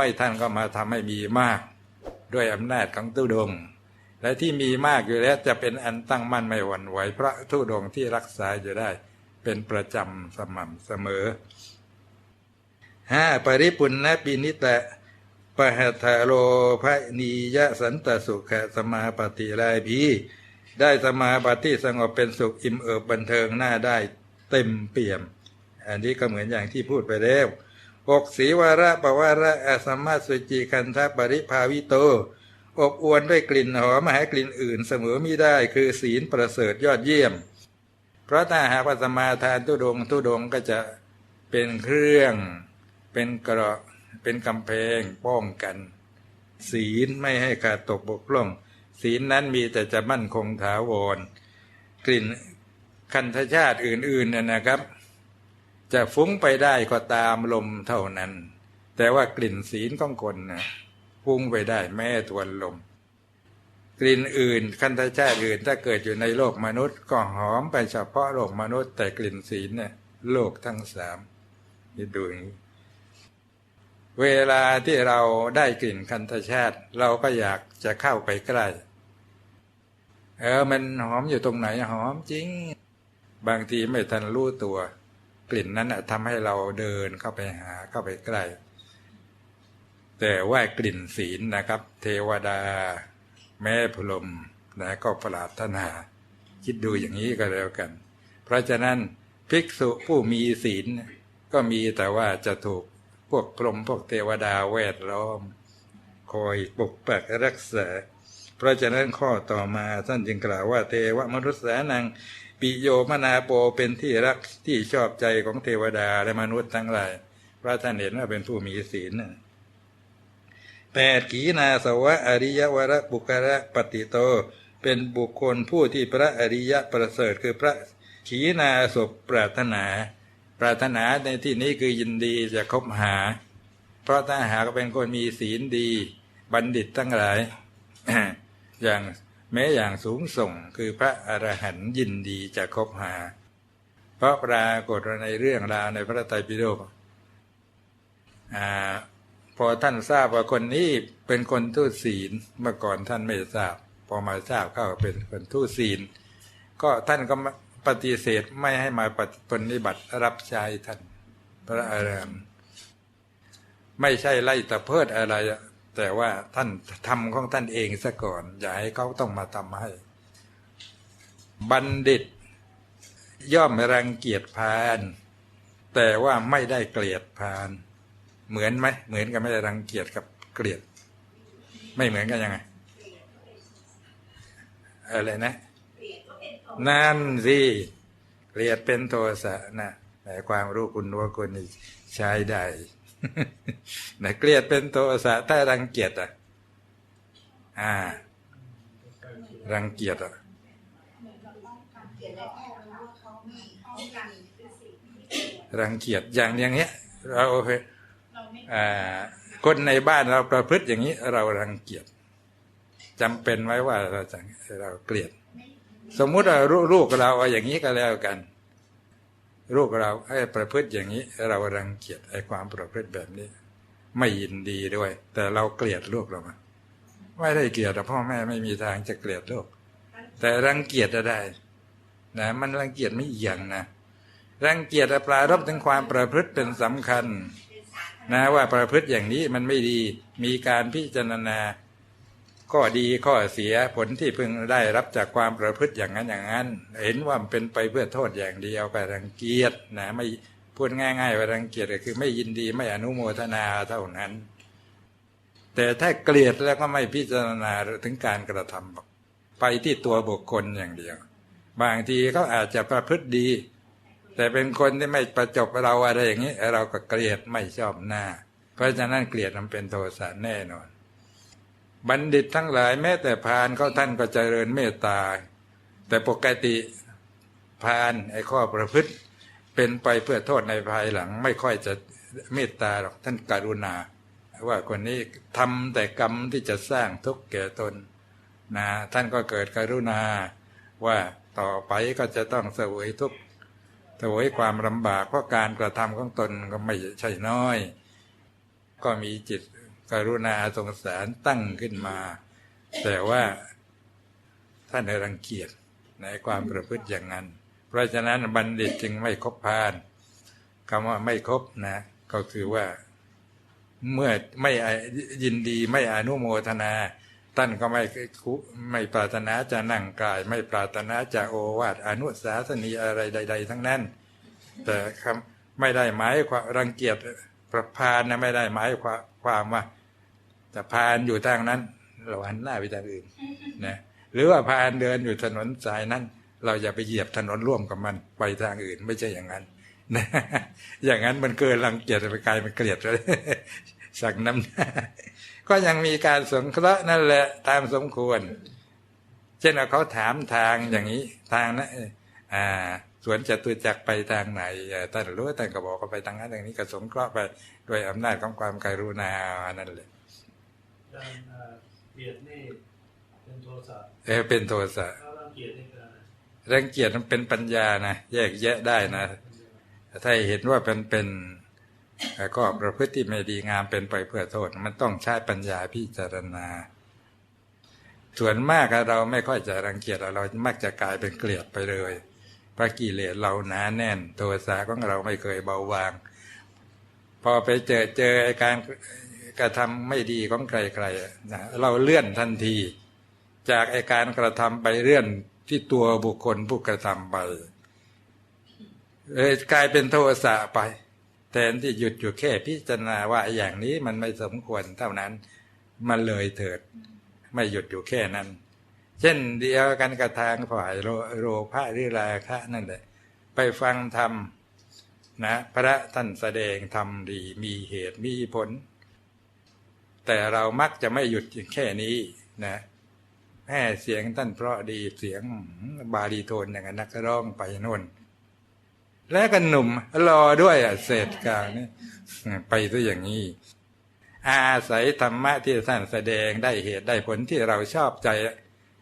อยท่านก็มาทำให้มีมาก ด้วยอำนาจของทุดง และที่มีมากอยู่แล้วจะเป็นอันตั้งมั่นไม่หวั่นไหวพระทุดงที่รักษาอยู่ได้ เป็นประจำสม่ำเสมอห้าปริปุณณปินิตะปะหัตโลภนียสันตสุขสมาปฏิลายพีได้สมาบัติสงบเป็นสุขอิ่มเอิบบันเทิงหน้าได้เต็มเปี่ยม อันนี้ก็เหมือนอย่างที่พูดไปแล้ว อกสีวาระปวาระอาสมมาสุจิคันทปริภาวิโต อบอวนด้วยกลิ่นหอมหากลิ่นอื่นเสมอมิได้คือศีลประเสริฐยอดเยี่ยม เพราะถ้าหากว่าสมาทานทุดงค์ทุดงก็จะเป็นเครื่องเป็นกระเป็นกำแพงป้องกัน ศีลไม่ให้ขาดตกบกพร่อง ศีลนั้นมีแต่จะมั่นคงถาวร กลิ่นคันธชาติอื่นๆน่ะนะครับ จะฟุ้งไปได้ก็ตามลมเท่านั้น แต่ว่ากลิ่นศีลของคนนะฟุ้งไปได้แม้ทวนลม กลิ่นอื่นคันธชาติอื่นถ้าเกิดอยู่ในโลกมนุษย์ ก็หอมไปเฉพาะโลกมนุษย์ แต่กลิ่นศีลเนี่ยโลกทั้งสามนี่ดูอย่างนี้เวลาที่เราได้กลิ่นคันธชาติ เราก็อยากจะเข้าไปใกล้เออมันหอมอยู่ตรงไหนหอมจริง บางทีไม่ทันรู้ตัว กลิ่นนั้นทำให้เราเดินเข้าไปหาเข้าไปใกล้ แต่ว่ากลิ่นศีลนะครับ เทวดา แม่พรหมนะก็ปรารถนาคิดดูอย่างนี้ก็แล้วกัน เพราะฉะนั้นภิกษุผู้มีศีลก็มีแต่ว่าจะถูกพวกพรมพวกเทวดาแวดล้อม คอยปกปักรักษา เพราะฉะนั้นข้อต่อมาท่านจึงกล่าวว่าเทวมนุษย์สานัง ปิโยมนาโปเป็นที่รักที่ชอบใจของเทวดาและมนุษย์ทั้งหลาย พระท่านเห็นว่าเป็นผู้มีศีลแปดขีนาสวะอริยวรบุคระปฏิโต เป็นบุคคลผู้ที่พระอริยะประเสริฐคือพระขีนาศพปรารถนา ปรารถนาในที่นี้คือยินดีจะคบหา เพราะถ้าหากเป็นคนมีศีลดี บัณฑิตทั้งหลาย อย่าง แม้อย่างสูงส่งคือพระอรหันต์ยินดีจะคบหา เพราะปรากฏในเรื่องราวในพระไตรปิฎกอพอท่านทราบว่าคนนี้เป็นคนทุศีลเมื่อก่อนท่านไม่ทราบ พอมาทราบเข้าเป็นคนทุศีล ก็ท่านก็ปฏิเสธไม่ให้มาปฏิบัติรับใช้ท่าน พระอรหันต์ไม่ใช่ไล่ตะเพิดอะไร แต่ว่าท่านทำของท่านเองซะก่อน อย่าให้เขาต้องมาทำให้ บัณฑิต ย่อมรังเกียจพาน แต่ว่าไม่ได้เกลียดพาน เหมือนไหมเหมือนกับไม่ได้รังเกียจกับเกลียด ไม่เหมือนกันยังไงอะไรนะนั่นสิเกลียดเป็นโทสะนะแต่ความรู้คุณว่าคนนี้ใช้ได้ นะเกลียดเป็นโทสะถ้ารังเกียจอะ อ่า รังเกียจอะรังเกียจอย่างอย่างเงี้ย เราอ่าคนในบ้านเราประพฤติอย่างนี้ เรารังเกียจจำเป็นไว้ว่าเราจะเราเกลียด สมมุติว่าลูกเราเอาอย่างนี้ก็แล้วกัน ลูกเราให้ประพฤติอย่างนี้ เรารังเกียจไอ้ความประพฤติแบบนี้ ไม่ยินดีด้วย แต่เราเกลียดลูกเรามาไม่ได้เกลียดแต่พ่อแม่ไม่มีทางจะเกลียดลูกแต่รังเกียจจะได้นะมันรังเกียจไม่เอียงนะรังเกียจปลารบถึงความประพฤติเป็นสำคัญ นะว่าประพฤติอย่างนี้มันไม่ดีมีการพิจารณา ข้อดีข้อเสียผลที่พึงได้รับจากความประพฤติอย่างนั้นอย่างนั้น เห็นว่ามันเป็นไปเพื่อโทษอย่างเดียวไปรังเกียจนะไม่พูดง่ายๆว่ารังเกียจก็คือไม่ยินดีไม่อนุโมทนาเท่านั้น แต่ถ้าเกลียดแล้วก็ไม่พิจารณาถึงการกระทำไปที่ตัวบุคคลอย่างเดียว บางทีเขาอาจจะประพฤติดี แต่เป็นคนที่ไม่ประจบเราอะไรอย่างนี้ เราก็เกลียดไม่ชอบหน้า เพราะฉะนั้นเกลียดมันเป็นโทสะแน่นอน บัณฑิตทั้งหลายแม้แต่พานเขาท่านก็เจริญเมตตา แต่ปกติพานไอ้ข้อประพฤติ เป็นไปเพื่อโทษในภายหลัง ไม่ค่อยจะเมตตาหรอกท่านกรุณา ว่าคนนี้ทำแต่กรรมที่จะสร้างทุกข์แก่ตนนะท่านก็เกิดกรุณา ว่าต่อไปก็จะต้องเสวยทุกข์เสวยความลำบากเพราะการกระทำของตนก็ไม่ใช่น้อย ก็มีจิต กรุณาสงสารตั้งขึ้นมา แต่ว่าท่านรังเกียจในความประพฤติอย่างนั้น เพราะฉะนั้นบัณฑิตจึงไม่คบพาลคำว่าไม่คบนะ ก็คือว่าเมื่อไม่ยินดีไม่อนุโมทนา ท่านก็ไม่ไม่ปรารถนาจะนั่งกาย ไม่ปรารถนาจะโอวาทอนุสาสนีอะไรใด ๆ ทั้งนั้น แต่คำไม่ได้หมายความรังเกียจประพานนะไม่ได้หมายความควา มว่าจะพานอยู่ทางนั้น เราหันหน้าไปทางอื่นนะหรือว่าพานเดินอยู่ถนนสายนั้น เราอย่าไปเหยียบถนนร่วมกับมันไปทางอื่น ไม่ใช่อย่างนั้นนะอย่างนั้นมันเกินรังเกียจไปกลายเป็นเกลียดเลยสักน้ำหน้าก็ยังมีการสงเคราะห์นั่นแหละตามสมควร เช่นว่าเขาถามทางอย่างนี้ทางนะอ่าสวนจตุจักรไปทางไหนท่านรู้ท่านก็บอกก็ไปทางนั้นทางนี้ก็สงเคราะห์ไปด้วยอำนาจของความกรุณานั่นแหละ การเอ่อเกลียดนี่เป็นโทสะเออเป็นโทสะถ้ารังเกียจนี่คืออะไรรังเกียจมันเป็นปัญญานะแยกแยะได้นะถ้าเห็นว่าเป็นเป็นก็ประพฤติที่ไม่ดีงามเป็นไปเพื่อโทษ มันต้องใช้ปัญญาพิจารณา ส่วนมากเราไม่ค่อยจะรังเกียจเรามักจะกลายเป็นเกลียดไปเลยเพราะกิเลสเราหนาแน่นโทสะของเราไม่เคยเบาบาง พอไปเจอเจอการ กระทำไม่ดีของใครๆนะเราเลื่อนทันที จากไอการกระทำไปเลื่อนที่ตัวบุคคลผู้กระทำไปเลยกลายเป็นโทสะไป แทนที่หยุดอยู่แค่พิจารณาว่าอย่างนี้มันไม่สมควรเท่านั้น มันเลยเถิด ไม่หยุดอยู่แค่นั้น เช่นเดียวกันกระทางฝ่ายโลโลภะหรือราคะนั่นแหละไปฟังธรรมนะพระท่านแสดงธรรมดีมีเหตุมีผล แต่เรามักจะไม่หยุดแค่นี้นะแม่เสียงท่านเพราะดีเสียงบาลีโทนอย่างนั้นนักร้องไปโน่นแล้วก็หนุ่มรอด้วยอะเศษกลางนี่ไปซะอย่างนี้ อาศัยธรรมะที่ท่านแสดงได้เหตุได้ผลที่เราชอบใจ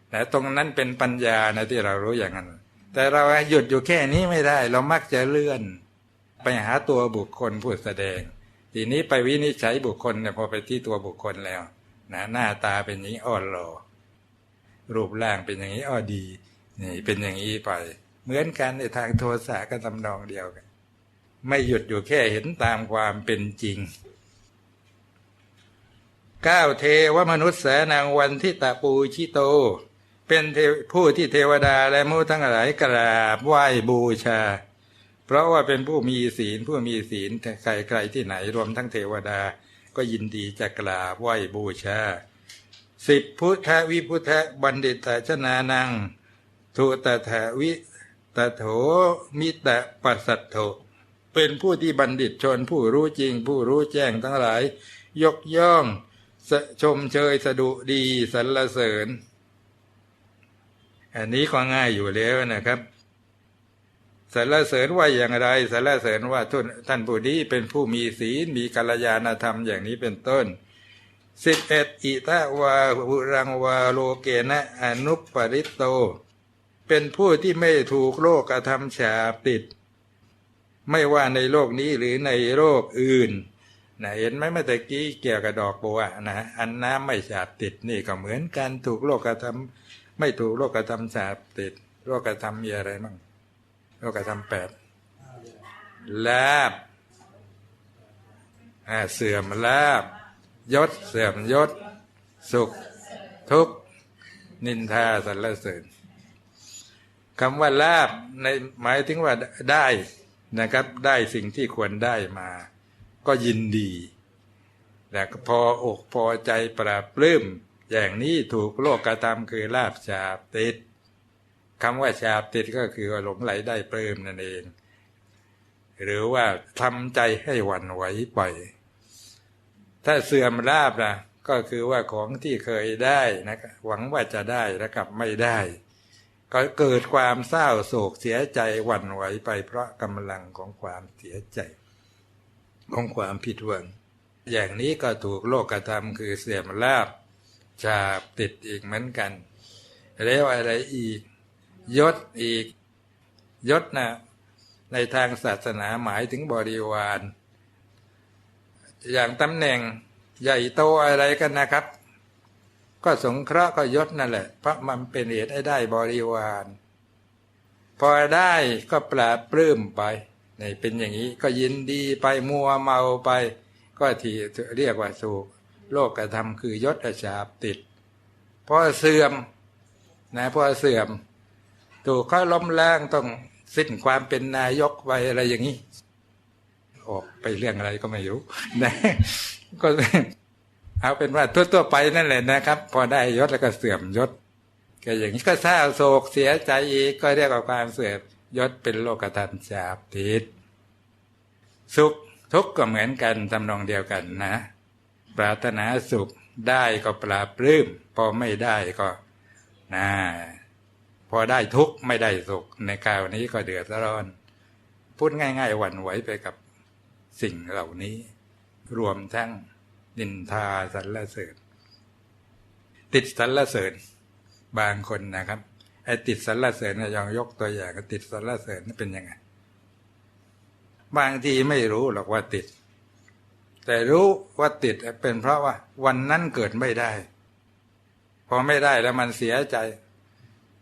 แต่ตรงนั้นเป็นปัญญานะที่เรารู้อย่างนั้น แต่เราหยุดอยู่แค่นี้ไม่ได้ เรามักจะเลื่อน ไปหาตัวบุคคลผู้แสดง ทีนี้ไปวินิจฉัยบุคคลเนี่ยพอไปที่ตัวบุคคลแล้วนะหน้าตาเป็นอย่างนี้อ่อนหล่อรูปร่างเป็นอย่างนี้อ้อดีนี่เป็นอย่างนี้ไป เหมือนกันในทางโทสะก็ทำนองเดียวกัน ไม่หยุดอยู่แค่เห็นตามความเป็นจริงก้าวเทวมนุษย์แสนางวันที่ตะปูชิโต เป็นผู้ที่เทวดาและมูทั้งหลายกราบไหว้บูชา เพราะว่าเป็นผู้มีศีลผู้มีศีลใครๆที่ไหนรวมทั้งเทวดา ก็ยินดีจะกราบไหว้บูชาสิบพุทธวิพุทธบัณฑิตชนานังทุตถาวิตโถมิตะปัสสัตโถเป็นผู้ที่บัณฑิตชนผู้รู้จริง ผู้รู้แจ้งทั้งหลาย ยกย่องชมเชยสะดุดีสรรเสริญ อันนี้ก็ง่ายอยู่แล้วนะครับ สรรเสริญว่าอย่างไรสรรเสริญว่าท่านผู้นี้เป็นผู้มีศีลมีกัลยาณธรรมอย่างนี้เป็นต้นสิบเอ็ดอิตาวาหุรังวาโลเกนะอนุปปริตโต เป็นผู้ที่ไม่ถูกโลกกระทำฉาบติด ไม่ว่าในโลกนี้หรือในโลกอื่นนะเห็นไหมเมื่อกี้เกี่ยวกับดอกบัวนะอันน้ำไม่ฉาบติดนี่ก็เหมือนกันถูกโลกกระทำไม่ถูกโลกกระทำฉาบติด โลกกระทำมีอะไรบ้าง โลกกระทำแปดลาบเสื่อมลาบยศเสื่อมยศ สุข ทุกข์นินทาสรรเสริญคำว่าลาบในหมายถึงว่าได้นะครับ ได้สิ่งที่ควรได้มา ก็ยินดีแต่พออกพอใจปราบปลื้มอย่างนี้ถูกโลกกระทำคือลาบชาบติด คำว่าชาบติดก็คือหลงไหลได้ปลื้มนั่นเอง หรือว่าทำใจให้หวั่นไหวไปถ้าเสื่อมลาบนะก็คือว่าของที่เคยได้นะหวังว่าจะได้แล้วกลับไม่ได้ ก็เกิดความเศร้าโศกเสียใจหวั่นไหวไป เพราะกำลังของความเสียใจ ของความผิดหวัง อย่างนี้ก็ถูกโลกกระทำคือเสื่อมลาบจาบติดอีกเหมือนกัน แล้วอะไรอีก ยศอีก ยศนะในทางศาสนาหมายถึงบริวาร อย่างตำแหน่งใหญ่โตอะไรกันนะครับ ก็สงเคราะห์ก็ยศนั่นแหละ เพราะมันเป็นเหตุให้ได้บริวาร พอได้ก็ปราปลื้มไปนี่เป็นอย่างนี้ก็ยินดีไปมัวเมาไป ก็ที่เรียกว่าสู่โลกกระทำคือยศอาชาบติดพอเสื่อมนะพอเสื่อม ถูกเขาล้มล้างต้องสิ้นความเป็นนายกไปอะไรอย่างนี้ออกไปเรื่องอะไรก็ไม่รู้นะก็เอาเป็นว่าทั่วๆไปนั่นแหละนะครับ พอได้ยศแล้วก็เสื่อมยศก็อย่างนี้ก็เศร้าโศกเสียใจอีกก็เรียกว่าความเสื่อมยศเป็นโลกธรรมชาบติดสุขทุกข์ก็เหมือนกันทำนองเดียวกันนะ ปรารถนาสุขได้ก็ปราบปลื้มพอไม่ได้ก็นะ พอได้ทุกข์ไม่ได้สุขในคราวนี้ก็เดือดร้อน พูดง่ายๆหวั่นไหวไปกับสิ่งเหล่านี้ รวมทั้งนินทาสรรเสริญติดสรรเสริญบางคนนะครับไอ้ติดสรรเสริญยยองยกตัวอย่างติดสรรเสริญนี่เป็นยังไงบางทีไม่รู้หรอกว่าติด แต่รู้ว่าติดเป็นเพราะว่า วันนั้นเกิดไม่ได้ พอไม่ได้แล้วมันเสียใจ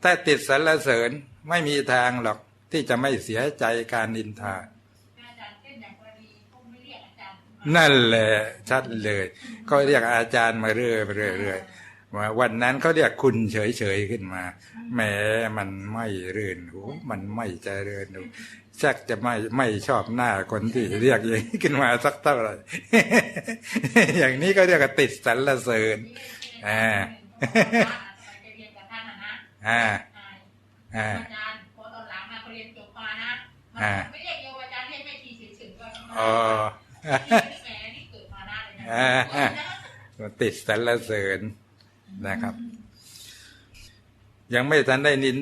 แต่ติดสรรเสริญไม่มีทางหรอกที่จะไม่เสียใจการนินทาอาจารย์เช่นอย่างกรณีพวกไม่เรียกอาจารย์นั่นแหละชัดเลยก็เรียกอาจารย์มาเรื่อยเรื่อยเรื่อยว่าวันนั้นเขาเรียกคุณเฉยเฉยๆขึ้นมาแหมมันไม่รื่นหูมันไม่เจริญหูชักจะไม่ไม่ชอบหน้าคนที่เรียกอย่างนี้ขึ้นมาสักเท่าไหร่อย่างนี้ก็เรียกว่าติดสรรเสริญอ่า อ่าอ่าอ่าอาจารย์พอตอนหลังมาเขาเรียนจบมานะอ่าไม่เรียกโยมอาจารย์เรียกแม่ชีเฉยๆก็อ๋อแหมนี่เกิดมาได้เลยนะอ่าอ่าติดสรรเสริญนะครับ ยังไม่ทันได้นิน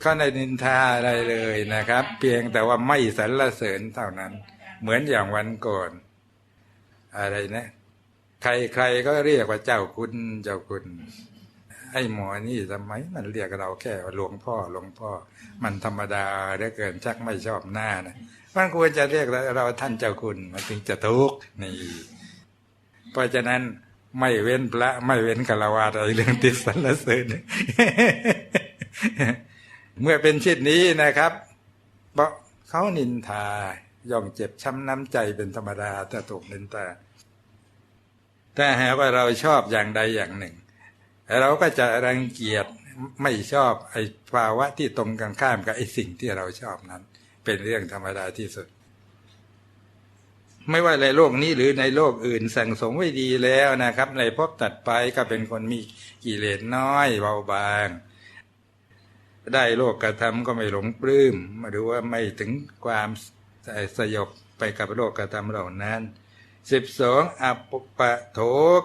เขาในนินทาอะไรเลยนะครับ เพียงแต่ว่าไม่สรรเสริญเท่านั้น เหมือนอย่างวันก่อน อะไรนะ ใครใครก็เรียกว่าเจ้าคุณเจ้าคุณ ไอ้หมอนี่ทำไมมันเรียกเราแค่ว่าหลวงพ่อหลวงพ่อ มันธรรมดาเหลือเกินชักไม่ชอบหน้านะมันควรจะเรียกเราท่านเจ้าคุณมันถึงจะทุกข์นี่ เพราะฉะนั้นไม่เว้นพระ ไม่เว้นกลาวาอะไรเรื่องติดสรรเสริญเมื่อเป็นเช่นนี้นะครับเพราะเขานินทาย่อมเจ็บช้ำน้ำใจเป็นธรรมดาถ้าถูกนินทาถ้าหาว่าเราชอบอย่างใดอย่างหนึ่ง เราก็จะรังเกียจไม่ชอบไอ้ภาวะที่ตรงกันข้ามกับไอ้สิ่งที่เราชอบนั้น เป็นเรื่องธรรมดาที่สุด ไม่ว่าในโลกนี้หรือในโลกอื่นสั่งสมไว้ดีแล้วนะครับ ในภพตัดไปก็เป็นคนมีกิเลสน้อยเบาบาง ได้โลกกระทำก็ไม่หลงปลื้มหรือว่าไม่ถึงความสยบไปกับโลกกระทำเหล่านั้นสิบสองอปปะโถ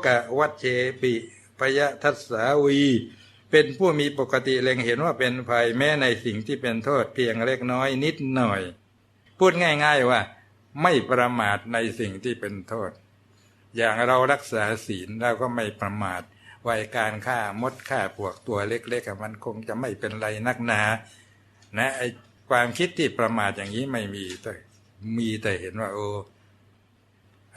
กะวัชเชปิ ปยทัสสาวี เป็นผู้มีปกติเล็งเห็นว่าเป็นภัยแม้ในสิ่งที่เป็นโทษเพียงเล็กน้อยนิดหน่อย พูดง่าย ๆว่า ไม่ประมาทในสิ่งที่เป็นโทษ อย่างเรารักษาศีลเราก็ไม่ประมาทไวการฆ่ามดฆ่าพวกตัวเล็กๆมันคงจะไม่เป็นไรนักหนา นะไอความคิดที่ประมาทอย่างนี้ไม่มีแต่มีแต่เห็นว่า โอ้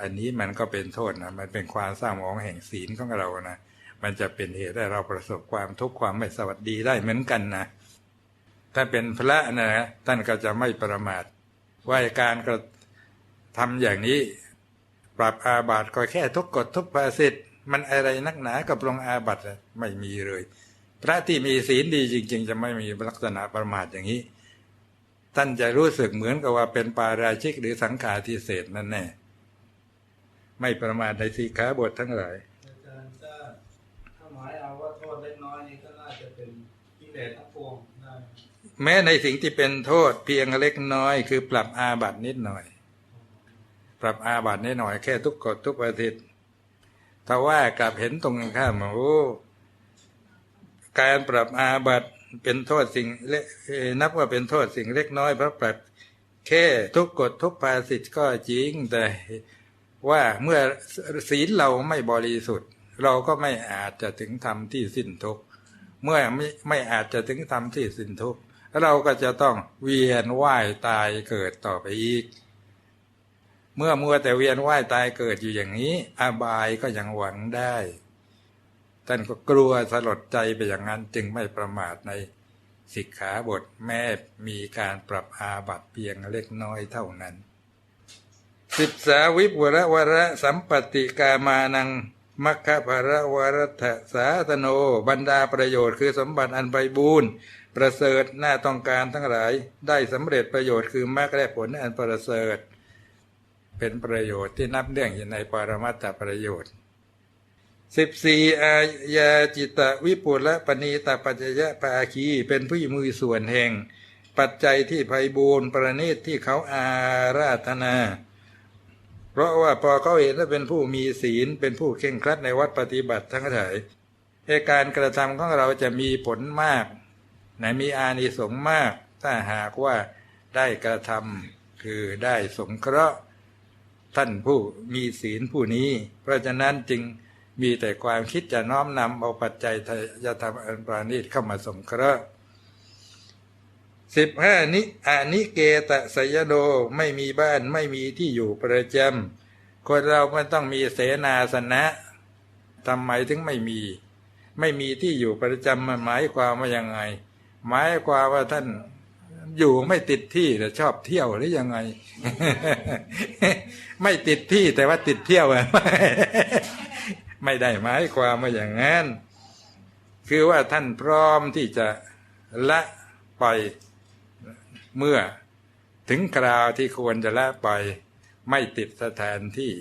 อันนี้มันก็เป็นโทษนะมันเป็นความสร้างมองแห่งศีลของเรานะ มันจะเป็นเหตุให้เราประสบความทุกข์ความไม่สวัสดีได้เหมือนกันนะถ้าเป็นพระนะท่านก็จะไม่ประมาทว่าการกระทำอย่างนี้ ปรับอาบัติก็แค่ทุกกฎทุกภาสิทธ์มันอะไรนักหนากับลงอาบัติไม่มีเลย พระที่มีศีลดีจริง ๆ จะไม่มีลักษณะประมาทอย่างนี้ ท่านจะรู้สึกเหมือนกับว่าเป็นปาราชิกหรือสังฆาทิเศษนั่นแน่ไม่ประมาทในสีขาบททั้งหลายถ้าถ้าหมายเอาว่าโทษเล็กน้อยนี่ก็น่าจะเป็น กิเลสทั้งปวงได้แม้ในสิ่งที่เป็นโทษเพียงเล็กน้อย คือปรับอาบัตินิดหน่อย ปรับอาบัตินิดหน่อยแค่ทุกกฎทุกอาทิตย์ถ้าว่ากลับเห็นตรงกันข้ามโอ้การปรับอาบัติเป็นโทษสิ่งเล็กนับว่าเป็นโทษสิ่งเล็กน้อยเพราะปรับแค่ทุกกฎทุกภาสิทธ์ก็จริงแต่ว่าเมื่อศีลเราไม่บริสุทธิ์ เราก็ไม่อาจจะถึงธรรมที่สิ้นทุกข์ เมื่อไม่ไม่อาจจะถึงธรรมที่สิ้นทุกข์เราก็จะต้องเวียนว่ายตายเกิดต่อไปอีก เมื่อมัวแต่เวียนว่ายตายเกิดอยู่อย่างนี้ อบายก็ยังหวังได้ท่านก็กลัวสลดใจไปอย่างนั้นจึงไม่ประมาทในสิกขาบทแม้มีการปรับอาบัตเพียงเล็กน้อยเท่านั้นสิบสาวิปุระวระสัมปติกามานัง มัคคะภรวรัตสาธโน บรรดาประโยชน์คือสมบัติอันไปบูรณ์ประเสริฐน่าต้องการทั้งหลาย ได้สำเร็จประโยชน์คือมรรคและผลอันประเสริฐ เป็นประโยชน์ที่นับเนื่องอยู่ในปรมัตถประโยชน์สิบสี่อายาจิตะวิปุละปณีตปัจจยะปาคีเป็นผู้มือส่วนแห่ง ปัจจัยที่ไพบูรณ์ประณีตที่เขาอาราธนา เพราะว่าพอเขาเห็นว่าเป็นผู้มีศีลเป็นผู้เข่งครัดในวัดปฏิบัติทั้งหลายการกระทำของเราจะมีผลมากนะมีอานิสงส์มาก ถ้าหากว่าได้กระทำคือได้สงเคราะห์ท่านผู้มีศีลผู้นี้ เพราะฉะนั้นจึงมีแต่ความคิดจะน้อมนำเอาปัจจัยทายธรรมอันปราณีตเข้ามาสงเคราะห์ สิบห้านิอานิเกตะสยโดไม่มีบ้านไม่มีที่อยู่ประจำคนเราไมันต้องมีเสนาสนะทำไมถึงไม่มี ไม่มีที่อยู่ประจำมันหมายความว่ายังไง หมายความว่าท่านอยู่ไม่ติดที่แต่ชอบเที่ยวหรือยังไง ไม่ติดที่แต่ว่าติดเที่ยวอะไม่ได้หมายความว่าอย่างนั้น คือว่าท่านพร้อมที่จะละไป เมื่อถึงคราวที่ควรจะละไป ไม่ติดสถานที่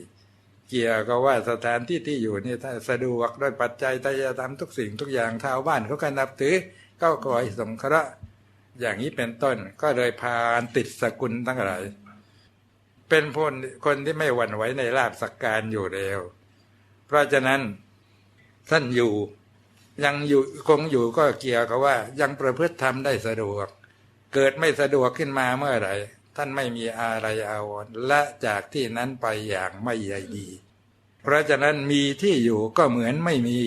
เกี่ยวกับว่าสถานที่ที่อยู่นี่ถ้าสะดวกด้วยปัจจัยทายธรรมทุกสิ่งทุกอย่างชาวบ้านเขาก็นับถือก็คอยสงเคราะห์อย่างนี้เป็นต้นก็เลยพานติดสกุลทั้งหลายเป็นคนคนที่ไม่หวั่นไหวในลาบสักการอยู่เร็ว เพราะฉะนั้นท่านอยู่ยังอยู่คงอยู่ก็เกี่ยวกับว่า ยังประพฤติธรรมได้สะดวก เกิดไม่สะดวกขึ้นมาเมื่อไหร่ ท่านไม่มีอะไรอาวรณ์ละจากที่นั้นไปอย่างไม่ใยดี เพราะฉะนั้นมีที่อยู่ก็เหมือนไม่มี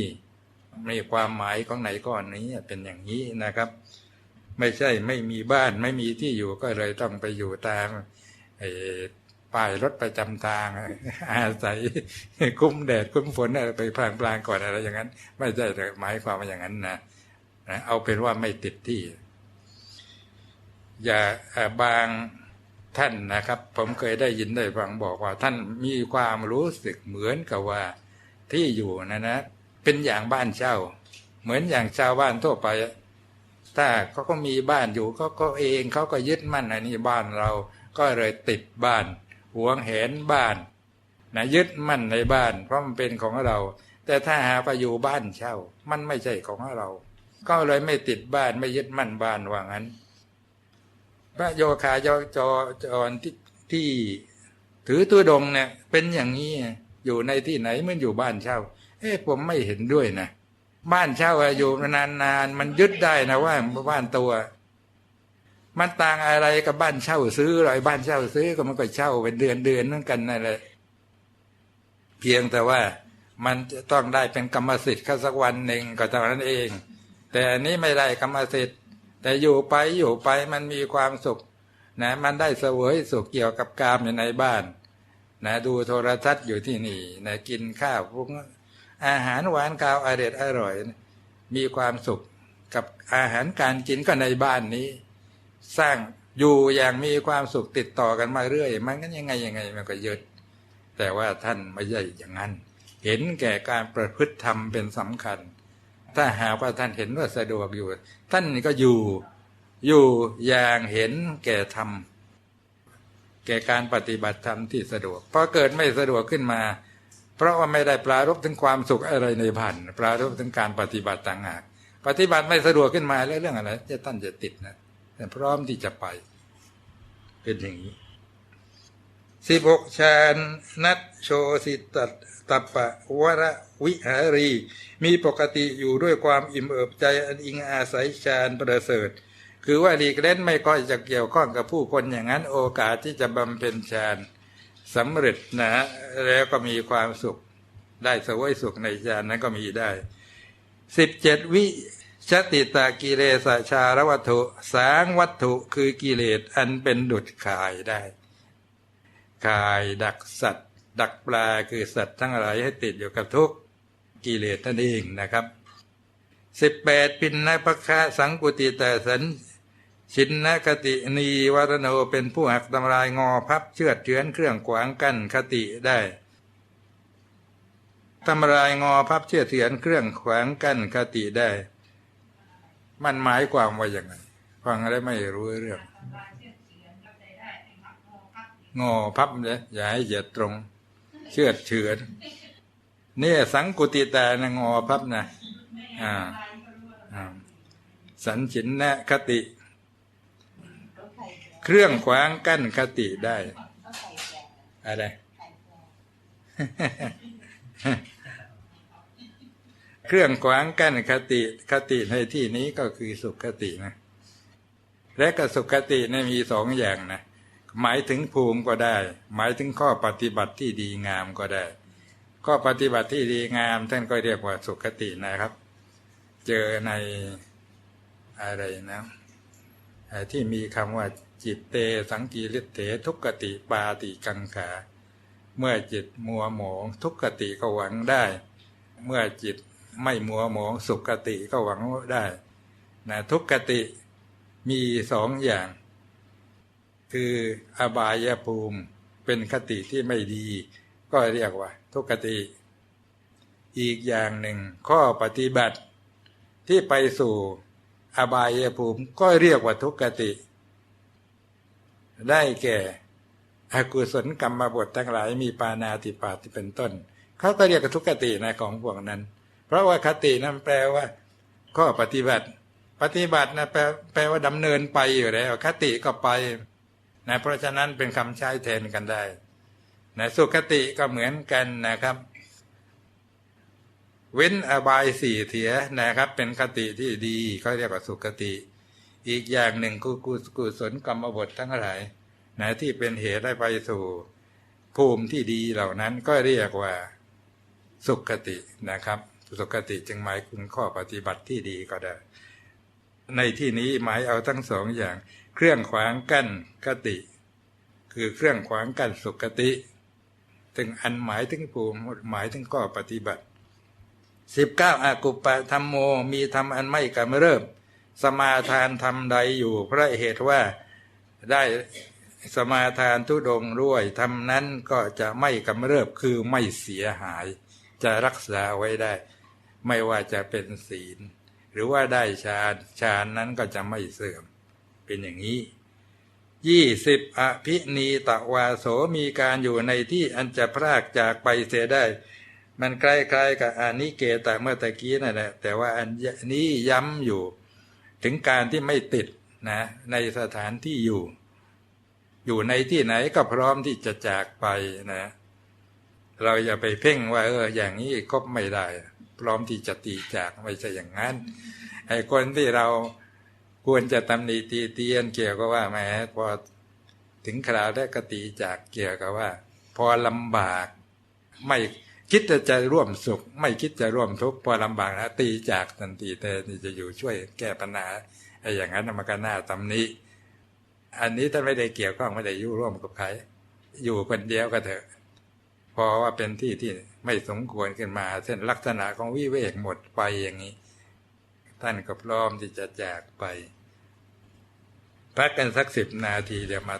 มีความหมายของไหนก้อนนี้เป็นอย่างนี้นะครับ ไม่ใช่ไม่มีบ้านไม่มีที่อยู่ก็เลยต้องไปอยู่ตามป้ายรถประจำทาง อาศัยคุ้มแดดคุ้มฝนอะไรไปพลางปลางๆก่อนอะไรอย่างนั้น ไม่ใช่หมายความว่าอย่างนั้นนะเอาเป็นว่าไม่ติดที่ อย่าบางท่านนะครับ ผมเคยได้ยินได้ฟังบอกว่า ท่านมีความรู้สึกเหมือนกับว่าที่อยู่นะนะ เป็นอย่างบ้านเช่า เหมือนอย่างชาวบ้านทั่วไป ถ้าเขาก็มีบ้านอยู่เขาก็เองเขาก็ยึดมั่นอันนี้บ้านเรา ก็เลยติดบ้านหวงเห็นบ้านนะยึดมั่นในบ้าน เพราะมันเป็นของเรา แต่ถ้าหาไปอยู่บ้านเช่า มันไม่ใช่ของเรา ก็เลยไม่ติดบ้านไม่ยึดมั่นบ้านว่างั้น พระโยคายจอจรที่ที่ถือตัวดงเนี่ยเป็นอย่างนี้อยู่ในที่ไหนเมันอยู่บ้านเช่า เอ้ผมไม่เห็นด้วยนะบ้านเช่าอยู่นานๆมันยึดได้นะว่าบ้านตัว มันต่างอะไรกับบ้านเช่าซื้อหรอบ้านเช่าซื้อก็มันก็เช่าเป็นเดือนเดือนนั่นกันนั่นแหละเพียงแต่ว่ามันจะต้องได้เป็นกรรมสิทธิ์แค่สักวันหนึ่งก็เท่านั้นเอง แต่อันนี้ไม่ได้กรรมสิทธิ์ แต่อยู่ไปอยู่ไปมันมีความสุขนะมันได้เสวยสุขเกี่ยวกับกามอยู่ในบ้านนะดูโทรทัศน์อยู่ที่นี่นะกินข้าวพวกอาหารหวานกาวอร่อยอร่อย มีความสุขกับอาหารการกินก็ในบ้านนี้ สร้างอยู่อย่างมีความสุขติดต่อกันมาเรื่อย มันก็ยังไงยังไงมันก็ยึดแต่ว่าท่านไม่ใช่อย่างนั้น เห็นแก่การประพฤติธรรมเป็นสำคัญ ถ้าหากว่าท่านเห็นว่าสะดวกอยู่ ท่านก็อยู่อยู่อย่างเห็นแก่ธรรมแก่การปฏิบัติธรรมที่สะดวกพอเกิดไม่สะดวกขึ้นมา เพราะว่าไม่ได้ปรารบถึงความสุขอะไรในพันปรารบถึงการปฏิบัติต่างหากปฏิบัติไม่สะดวกขึ้นมาแล้วเรื่องอะไรจะท่านจะติดนะแต่พร้อมที่จะไปเป็นอย่างนี้ สิบหกชาญนัทโชสิตตตัปปะวระวิหารี มีปกติอยู่ด้วยความอิ่มเอิบใจอันอิงอาศัยฌานประเสริฐ คือว่าหลีกเล่นไม่ค่อยจะเกี่ยวข้องกับผู้คนอย่างนั้นโอกาสที่จะบำเพ็ญฌานสำเร็จนะแล้วก็มีความสุข ได้สวยสุขในฌานนั้นก็มีได้สิบเจ็ดวิชติตากิเลสชาระวัตถุ สางวัตถุคือกิเลสอันเป็นดุจขายได้ คายดักสัตว์ ดักปลาคือสัตว์ทั้งหลายให้ติดอยู่กับทุกกิเลสนั่นเองนะครับสิบแปดปินนปะคะสังกุติแต่สันชินนคตินีวัตโนเป็นผู้หักทำลายงอพับเชือดเฉือนเครื่องขวางกั้นคติได้ทำลายงอพับเชือดเฉือนเครื่องขวางกั้นคติได้ มันหมายความว่าอย่างไรฟังแล้วไม่รู้เรื่อง งอพับเนี่ยอย่าให้เหยียดตรง เชือดเฉือนเนี่ยสังกุติแตานะงอพับนะอ่าอ่าสันชินนะคติ เครื่องขวางกั้นคติได้ อะไร เครื่องขวางกั้นคติคติในที่นี้ก็คือสุขคตินะ และกับสุขคตินี่มีสองอย่างนะ หมายถึงภูมิก็ได้ หมายถึงข้อปฏิบัติที่ดีงามก็ได้ ข้อปฏิบัติที่ดีงาม ท่านก็เรียกว่าสุขตินะครับ เจอในอะไรนะที่มีคำว่าจิตเตสังกีริเตทุกขติปาติกังขา เมื่อจิตมัวหมองทุกขติก็หวังได้ เมื่อจิตไม่มัวหมองสุขติก็หวังได้นะทุกขติมีสองอย่าง คืออบายภูมิ เป็นคติที่ไม่ดี ก็เรียกว่า ทุกขติ อีกอย่างหนึ่ง ข้อปฏิบัติ ที่ไปสู่อบายภูมิ ก็เรียกว่าทุกขติ ได้แก่อกุศลกรรมบททั้งหลายมีปานาติปาติเป็นต้นเขาก็เรียกทุกขตินะของพวกนั้น เพราะว่าคตินั้นแปลว่า ข้อปฏิบัติ ปฏิบัตินะแปลแปลว่าดำเนินไปอยู่แล้วคติก็ไป นะเพราะฉะนั้นเป็นคำใช้แทนกันได้นะสุขติก็เหมือนกันนะครับ เว้นอบายสี่เถียนะครับ เป็นคติที่ดีเขาเรียกว่าสุขติ อีกอย่างหนึ่งคือกุกุศลกรรมบททั้งหลายนะที่เป็นเหตุให้ไปสู่ภูมิที่ดีเหล่านั้นก็เรียกว่าสุขตินะครับ สุขติจึงหมายคุณข้อปฏิบัติที่ดีก็ได้ ในที่นี้หมายเอาทั้งสองอย่าง เครื่องขวางกั้นคติ คือเครื่องขวางกั้นสุขติถึงอันหมายถึงภูมิหมายถึงข้อปฏิบัติสิบเก้าอากุปะธรรมโมมีธรรมอันไม่กำเริบสมาทานทำใดอยู่เพราะเหตุว่าได้สมาทานทุดงด้วยทำนั้นก็จะไม่กำเริบคือไม่เสียหาย จะรักษาไว้ได้ ไม่ว่าจะเป็นศีล หรือว่าได้ฌานฌานนั้นก็จะไม่เสื่อม เป็นอย่างนี้ยี่สิบอภินีตะวาโสมีการอยู่ในที่อันจะพรากจากไปเสียได้ มันใกล้ๆกับอานิเกตะเมื่อตะกี้นั่นแหละแต่ว่าอันนี้ย้ำอยู่ ถึงการที่ไม่ติดนะในสถานที่อยู่ อยู่ในที่ไหนก็พร้อมที่จะจากไปนะ เราอย่าไปเพ่งว่า เออ อย่างนี้คบไม่ได้ พร้อมที่จะตีจากไม่ใช่อย่างนั้นไอ้คนที่เรา ควรจะตำหนิตีเตียนเกี่ยวกับว่าแม้พอถึงคราวได้กตีจากเกี่ยวกับว่า พอลำบากไม่คิดจะจะร่วมสุข ไม่คิดจะร่วมทุกข์พอลำบากนะตีจากทันทีแต่นี่จะอยู่ช่วยแก้ปัญหาไอ้อย่างนั้นมันก็น่าตำหนิอันนี้ท่านไม่ได้เกี่ยวข้องไม่ได้ยู่ร่วมกับใครอยู่คนเดียวก็เถอะพอว่าเป็นที่ที่ไม่สมควรขึ้นมา เช่นลักษณะของวิเวกหมดไปอย่างนี้ ท่านก็พร้อมที่จะจากไป พักกันสักสิบนาทีเดี๋ยวมา